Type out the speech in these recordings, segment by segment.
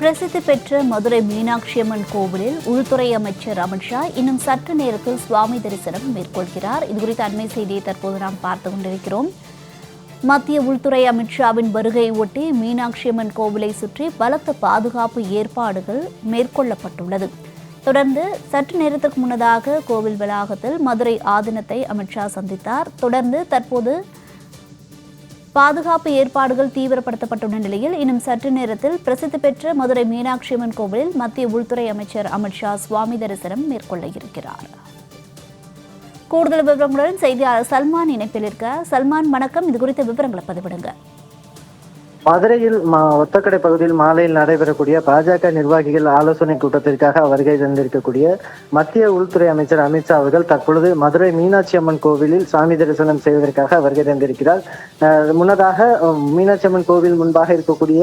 பிரசித்தி பெற்ற மதுரை மீனாட்சி அம்மன் கோவிலில் உள்துறை அமைச்சர் அமித்ஷா இன்னும் சற்று நேரத்தில் சுவாமி தரிசனம் மேற்கொள்கிறார். இது குறித்த அண்மை செய்தியை தற்போது நாம் பார்த்து கொண்டிருக்கிறோம். மத்திய உள்துறை அமித்ஷாவின் வருகையை ஒட்டி மீனாட்சி அம்மன் கோவிலை சுற்றி பலத்த பாதுகாப்பு ஏற்பாடுகள் மேற்கொள்ளப்பட்டுள்ளது. தொடர்ந்து சற்று நேரத்துக்கு முன்னதாக கோவில் வளாகத்தில் மதுரை ஆதீனத்தை அமித்ஷா சந்தித்தார். தொடர்ந்து தற்போது பாதுகாப்பு ஏற்பாடுகள் தீவிரப்படுத்தப்பட்டுள்ள நிலையில் இன்னும் சற்று நேரத்தில் பிரசித்தி பெற்ற மதுரை மீனாட்சி அம்மன் கோவிலில் மத்திய உள்துறை அமைச்சர் அமித்ஷா சுவாமி தரிசனம் மேற்கொள்ள இருக்கிறார். கூடுதல் விவரங்களுடன் செய்தியாளர் சல்மான் இணைப்பில் இருக்க. சல்மான் வணக்கம். இது குறித்த விவரங்களை பதிவிடுங்க. மதுரையில் மா- ஒத்தக்கடை பகுதியில் மாலையில் நடைபெறக்கூடிய பாஜக நிர்வாகிகள் ஆலோசனை கூட்டத்திற்காக வருகை தந்திருக்கக்கூடிய மத்திய உள்துறை அமைச்சர் அமித்ஷா அவர்கள் தற்பொழுது மதுரை மீனாட்சி அம்மன் கோவிலில் சாமி தரிசனம் செய்வதற்காக வருகை தந்திருக்கிறார். முன்னதாக மீனாட்சி அம்மன் கோவில் முன்பாக இருக்கக்கூடிய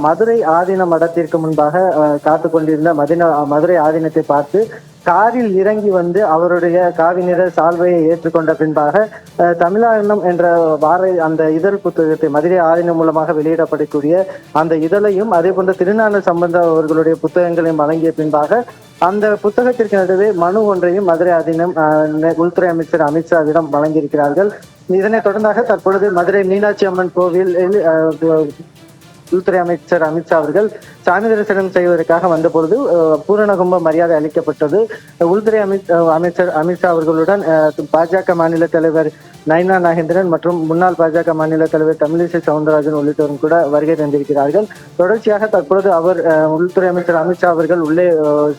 மதுரை ஆதீன மடத்திற்கு முன்பாக காத்து கொண்டிருந்த மதின மதுரை ஆதீனத்தை பார்த்து காரில் இறங்கி வந்து அவருடைய காவி நிற சால்வையை ஏற்றுக்கொண்ட பின்பாக அஹ், தமிழாயணம் என்ற வார அந்த இதழ் புத்தகத்தை மதுரை ஆதீனம் மூலமாக வெளியிடப்படக்கூடிய அந்த இதழையும் அதே போன்ற திருநான சம்பந்த அவர்களுடைய புத்தகங்களையும் வழங்கிய பின்பாக அந்த புத்தகத்திற்கு நடுவே மனு ஒன்றையும் மதுரை ஆதீனம் அஹ், உள்துறை அமைச்சர் அமித்ஷாவிடம் வழங்கியிருக்கிறார்கள். இதனைத் தொடர்ந்தாக தற்பொழுது மதுரை மீனாட்சி அம்மன் கோவில் உள்துறை அமைச்சர் அமித்ஷா அவர்கள் சாமி தரிசனம் செய்வதற்காக வந்தபொழுது அஹ், பூரண கும்ப மரியாதை அளிக்கப்பட்டது. உள்துறை அமைச்சர் அமித்ஷா அவர்களுடன் அஹ், பாஜக மாநில தலைவர் நயனா நாகேந்திரன் மற்றும் முன்னாள் பாஜக மாநில தலைவர் தமிழிசை சவுந்தரராஜன் உள்ளிட்டோரும் கூட வருகை தந்திருக்கிறார்கள். தொடர்ச்சியாக தற்பொழுது அவர் உள்துறை அமைச்சர் அமித்ஷா அவர்கள் உள்ளே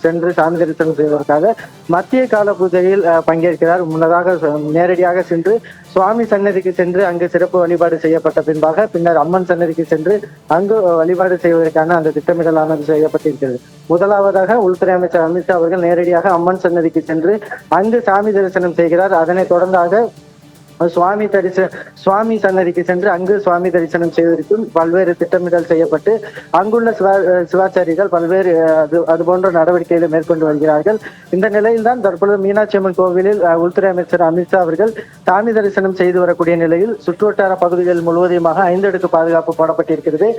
சென்று சாமி தரிசனம் செய்வதற்காக மத்திய கால பூஜையில் பங்கேற்கிறார். முன்னதாக நேரடியாக சென்று சுவாமி சன்னதிக்கு சென்று அங்கு சிறப்பு வழிபாடு செய்யப்பட்ட பின்பாக பின்னர் அம்மன் சன்னதிக்கு சென்று அங்கு வழிபாடு செய்வதற்கான அந்த திட்டமிடலானது செய்யப்பட்டிருக்கிறது. முதலாவதாக உள்துறை அமைச்சர் அமித்ஷா அவர்கள் நேரடியாக அம்மன் சன்னதிக்கு சென்று அங்கு சாமி தரிசனம் செய்கிறார். அதனைத் தொடர்ந்தாக சுவாமி தரிசன சுவாமி சன்னதிக்கு சென்று அங்கு சுவாமி தரிசனம் செய்வதற்கும் பல்வேறு திட்டமிடல் செய்யப்பட்டு அங்குள்ள சிவா சிவாச்சாரிகள் பல்வேறு அது அது போன்ற நடவடிக்கைகளை மேற்கொண்டு வருகிறார்கள். இந்த நிலையில் தான் தற்பொழுது மீனாட்சி அம்மன் கோவிலில் உள்துறை அமைச்சர் அமித்ஷா அவர்கள் சாமி தரிசனம் செய்து வரக்கூடிய நிலையில் சுற்றுவட்டார பகுதிகள் முழுவதுமாக ஐந்து அடுக்கு பாதுகாப்பு போடப்பட்டிருக்கிறது.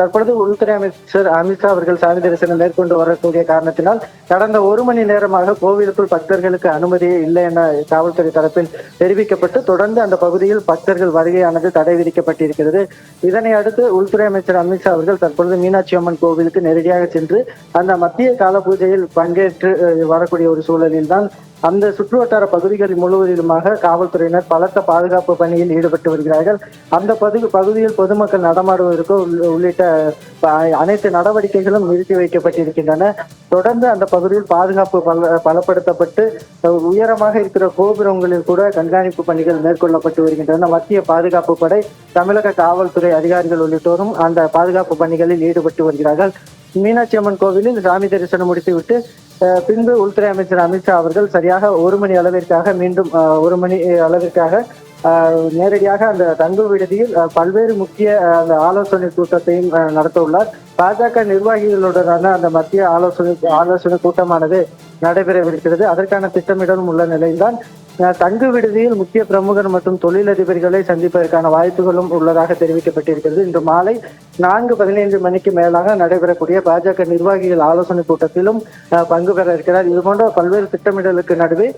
தற்பொழுது உள்துறை அமைச்சர் அமித்ஷா அவர்கள் சாமி தரிசனம் மேற்கொண்டு வரக்கூடிய காரணத்தினால் கடந்த ஒரு மணி நேரமாக கோவிலுக்குள் பக்தர்களுக்கு அனுமதி இல்லை என காவல்துறை தரப்பில் தெரிவிக்கப்பட்டு தொடர்ந்து அந்த பகுதியில் பக்தர்கள் வருகையானது தடை விதிக்கப்பட்டிருக்கிறது. இதனை அடுத்து உள்துறை அமைச்சர் அமித்ஷா அவர்கள் தற்பொழுது மீனாட்சி அம்மன் கோவிலுக்கு நேரடியாக சென்று அந்த மத்திய கால பூஜையில் பங்கேற்று வரக்கூடிய ஒரு சூழலில் தான் அந்த சுற்றுவட்டார பகுதிகள் முழுவதிலுமாக காவல்துறையினர் பலத்த பாதுகாப்பு பணியில் ஈடுபட்டு வருகிறார்கள். அந்த பகுதி பகுதியில் பொதுமக்கள் நடமாடுவதற்கு உள்ள- உள்ளிட்ட அனைத்து நடவடிக்கைகளும் நிறுத்தி வைக்கப்பட்டிருக்கின்றன. தொடர்ந்து அந்த பகுதியில் பாதுகாப்பு பல பலப்படுத்தப்பட்டு உயரமாக இருக்கிற கோபுரங்களில் கூட கண்காணிப்பு பணிகள் மேற்கொள்ளப்பட்டு வருகின்றன. மத்திய பாதுகாப்பு படை தமிழக காவல்துறை அதிகாரிகள் உள்ளிட்டோரும் அந்த பாதுகாப்பு பணிகளில் ஈடுபட்டு வருகிறார்கள். மீனாட்சி அம்மன் கோவிலில் சாமி தரிசனம் முடித்துவிட்டு பின்பு உள்துறை அமைச்சர் அமித்ஷா அவர்கள் சரியாக ஒரு மணி அளவிற்காக மீண்டும் ஒரு மணி அளவிற்காக அஹ், நேரடியாக அந்த தங்கு விடுதியில் பல்வேறு முக்கிய அஹ், அந்த ஆலோசனை கூட்டத்தையும் அஹ், நடத்த உள்ளார் பாஜக நிர்வாகிகளுடனான அந்த மத்திய ஆலோசனை ஆலோசனை கூட்டமானது நடைபெறவிருக்கிறது. அதற்கான திட்டமிடலும் உள்ள நிலையில்தான் தங்கு விடுதியில் முக்கிய பிரமுகர் மற்றும் தொழிலதிபர்களை சந்திப்பதற்கான வாய்ப்புகளும் உள்ளதாக தெரிவிக்கப்பட்டிருக்கிறது. இன்று மாலை நான்கு பதினைந்து மணிக்கு மேலாக நடைபெறக்கூடிய பாஜக நிர்வாகிகள் ஆலோசனை கூட்டத்திலும் பங்கு பெற இருக்கிறார். இது போன்ற பல்வேறு திட்டமிடலுக்கு நடுவே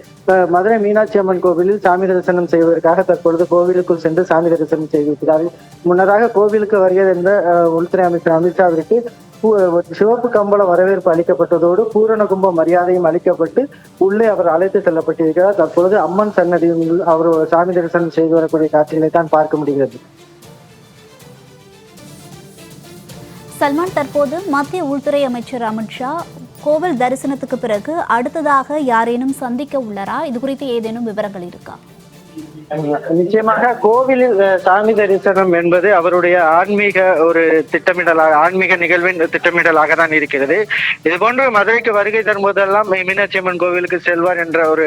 மதுரை மீனாட்சி அம்மன் கோவிலில் சாமி தரிசனம் செய்வதற்காக தற்பொழுது கோவிலுக்குள் சென்று சாமி தரிசனம் செய்திருக்கிறார்கள். முன்னதாக கோவிலுக்கு வருகை என்ற உள்துறை அமைச்சர் அமித்ஷாவிற்கு சிவப்பு கம்பள வரவேற்பு அளிக்கப்பட்டதோடு பூரண கும்ப மரியாதையும் அளிக்கப்பட்டு உள்ளே அவர் அழைத்து செல்லப்பட்டிருக்கிறார். தற்பொழுது அம்மன் சன்னதியில் அவர் சாமி தரிசனம் செய்து வரக்கூடிய காட்சிகளை தான் பார்க்க முடிகிறது. சல்மான் தற்போது மத்திய உள்துறை அமைச்சர் அமித்ஷா கோவில் தரிசனத்துக்கு பிறகு அடுத்ததாக யாரேனும் சந்திக்க உள்ளாரா? இது குறித்து ஏதேனும் விவரங்கள் இருக்கா? நிச்சயமாக கோவிலில் சாமி தரிசனம் என்பது அவருடைய ஆன்மீக ஒரு திட்டமிடலாக ஆன்மீக நிகழ்வின் திட்டமிடலாக தான் இருக்கிறது. இது போன்று மதுரைக்கு வருகை தரும்போதெல்லாம் மீனாட்சி அம்மன் கோவிலுக்கு செல்வார் என்ற ஒரு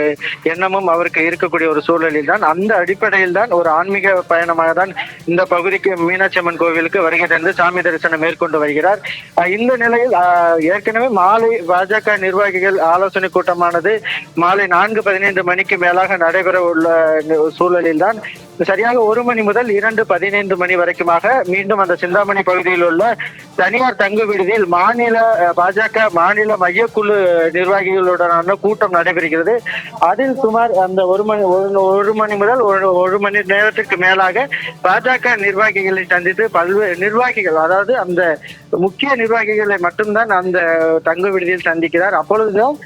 எண்ணமும் அவருக்கு இருக்கக்கூடிய ஒரு சூழலில் தான். அந்த அடிப்படையில் தான் ஒரு ஆன்மீக பயணமாக தான் இந்த பகுதிக்கு மீனாட்சி அம்மன் கோவிலுக்கு வருகை தந்து சாமி தரிசனம் மேற்கொண்டு வருகிறார். இந்த நிலையில் ஏற்கனவே மாலை பாஜக நிர்வாகிகள் ஆலோசனை கூட்டமானது மாலை நான்கு பதினைந்து மணிக்கு மேலாக நடைபெற உள்ள சூழல் சூழலில்தான் சரியாக ஒரு மணி முதல் இரண்டு பதினைந்து மணி வரைக்குமாக மீண்டும் அந்த சிந்தாமணி பகுதியில் உள்ள தனியார் தங்கு விடுதியில் மாநில பாஜக மாநில மையக்குழு நிர்வாகிகளுடனான கூட்டம் நடைபெறுகிறது. அதில் சுமார் அந்த ஒரு மணி ஒரு- ஒரு மணி முதல் ஒரு ஒரு மணி நேரத்திற்கு மேலாக பாஜக நிர்வாகிகளை சந்தித்து பல்வேறு நிர்வாகிகள் அதாவது அந்த முக்கிய நிர்வாகிகளை மட்டும்தான் அந்த தங்கு விடுதியில் சந்திக்கிறார். அப்பொழுதுதான்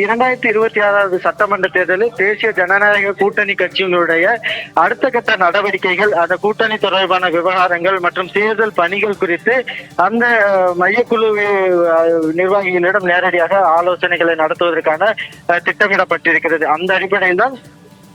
இரண்டாயிரத்தி இருபத்தி ஆறாவது சட்டமன்ற தேர்தலில் தேசிய ஜனநாயக கூட்டணி கட்சியினுடைய அடுத்த கட்ட நடவடிக்கைகள் அந்த கூட்டணி தொடர்பான விவகாரங்கள் மற்றும் தேர்தல் பணிகள் குறித்து அந்த மையக்குழு நிர்வாகிகளிடம் நேரடியாக ஆலோசனைகளை நடத்துவதற்கான திட்டமிடப்பட்டிருக்கிறது. அந்த அடிப்படையில் தான்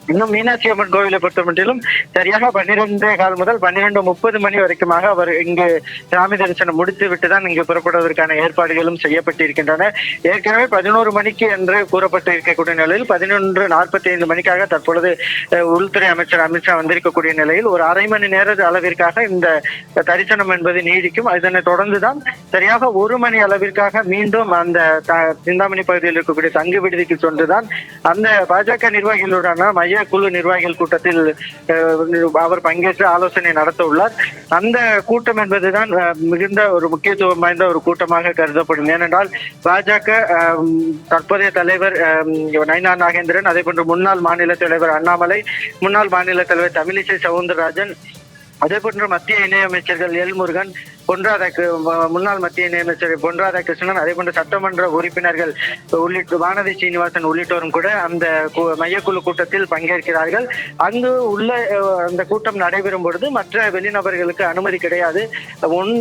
இன்னும் மீனாட்சி அம்மன் கோவிலை பொறுத்தமட்டிலும் சரியாக பன்னிரெண்டே கால் முதல் பன்னிரெண்டு முப்பது மணி வரைக்குமாக அவர் இங்கு சாமி தரிசனம் முடித்து விட்டு தான் இங்கு புறப்படுவதற்கான ஏற்பாடுகளும் செய்யப்பட்டிருக்கின்றன. ஏற்கனவே பதினோரு மணிக்கு என்று கூறப்பட்டு இருக்கக்கூடிய நிலையில் பதினொன்று நாற்பத்தி ஐந்து மணிக்காக தற்பொழுது உள்துறை அமைச்சர் அமித்ஷா வந்திருக்கக்கூடிய நிலையில் ஒரு அரை மணி நேர அளவிற்காக இந்த தரிசனம் என்பது நீடிக்கும். அதனை தொடர்ந்துதான் சரியாக ஒரு மணி அளவிற்காக மீண்டும் அந்த த- சிந்தாமணி பகுதியில் இருக்கக்கூடிய தங்கு விடுதிக்கு சென்றுதான் அந்த பாஜக நிர்வாகிகளுடனான மைய குழு நிர்வாகிகள் கூட்டத்தில் அவர் பங்கேற்று ஆலோசனை நடத்த உள்ளார் அந்த கூட்டம் என்பதுதான் மிகுந்த ஒரு முக்கியத்துவம் வாய்ந்த ஒரு கூட்டமாக கருதப்படும். ஏனென்றால் பாஜக தற்போதைய தலைவர் நைனா நாகேந்திரன் அதே போன்று முன்னாள் மாநில தலைவர் அண்ணாமலை முன்னாள் மாநில தலைவர் தமிழிசை சவுந்தரராஜன் அதே போன்று மத்திய இணையமைச்சர்கள் எல் முருகன் பொன் முன்னாள் மத்திய இணையமைச்சர் பொன் ராதாகிருஷ்ணன் அதே போன்ற சட்டமன்ற உறுப்பினர்கள் உள்ளிட்ட வானதி சீனிவாசன் உள்ளிட்டோரும் கூட அந்த மையக்குழு கூட்டத்தில் பங்கேற்கிறார்கள். அங்கு உள்ள அந்த கூட்டம் நடைபெறும் பொழுது மற்ற வெளிநபர்களுக்கு அனுமதி கிடையாது. ஒன்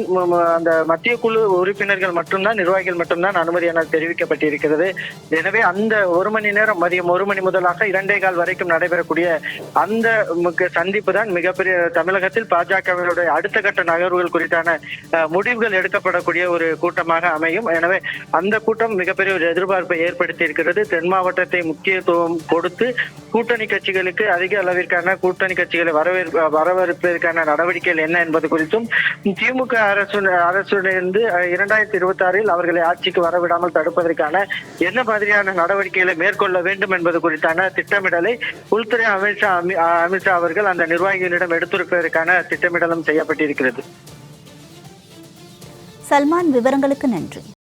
அந்த மத்திய குழு உறுப்பினர்கள் மட்டும்தான் நிர்வாகிகள் மட்டும்தான் அனுமதி என தெரிவிக்கப்பட்டிருக்கிறது. எனவே அந்த ஒரு மணி நேரம் மதியம் ஒரு மணி முதலாக இரண்டே கால் வரைக்கும் நடைபெறக்கூடிய அந்த சந்திப்பு தான் மிகப்பெரிய தமிழகத்தில் பாஜகவினுடைய அடுத்த கட்ட நகர்வுகள் குறித்தான முடிவுகள் எடுக்கப்படக்கூடிய ஒரு கூட்டமாக அமையும். எனவே அந்த கூட்டம் மிகப்பெரிய ஒரு எதிர்பார்ப்பை ஏற்படுத்தி இருக்கிறது தென் மாவட்டத்தை முக்கியத்துவம் கொடுத்து கூட்டணி கட்சிகளுக்கு அதிக அளவிற்கான கூட்டணி கட்சிகளை வரவேற்ப வரவேற்பதற்கான நடவடிக்கைகள் என்ன என்பது குறித்தும் திமுக அரசு அரசிலிருந்து இரண்டாயிரத்தி இருபத்தி ஆறில் அவர்களை ஆட்சிக்கு வரவிடாமல் தடுப்பதற்கான என்ன மாதிரியான நடவடிக்கைகளை மேற்கொள்ள வேண்டும் என்பது குறித்தான திட்டமிடலை உள்துறை அமித்ஷா அமி- அமித்ஷா அவர்கள் அந்த நிர்வாகிகளிடம் எடுத்திருப்பதற்கான திட்டமிடலும் செய்யப்பட்டிருக்கிறது. சல்மான் விவரங்களுக்கு நன்றி.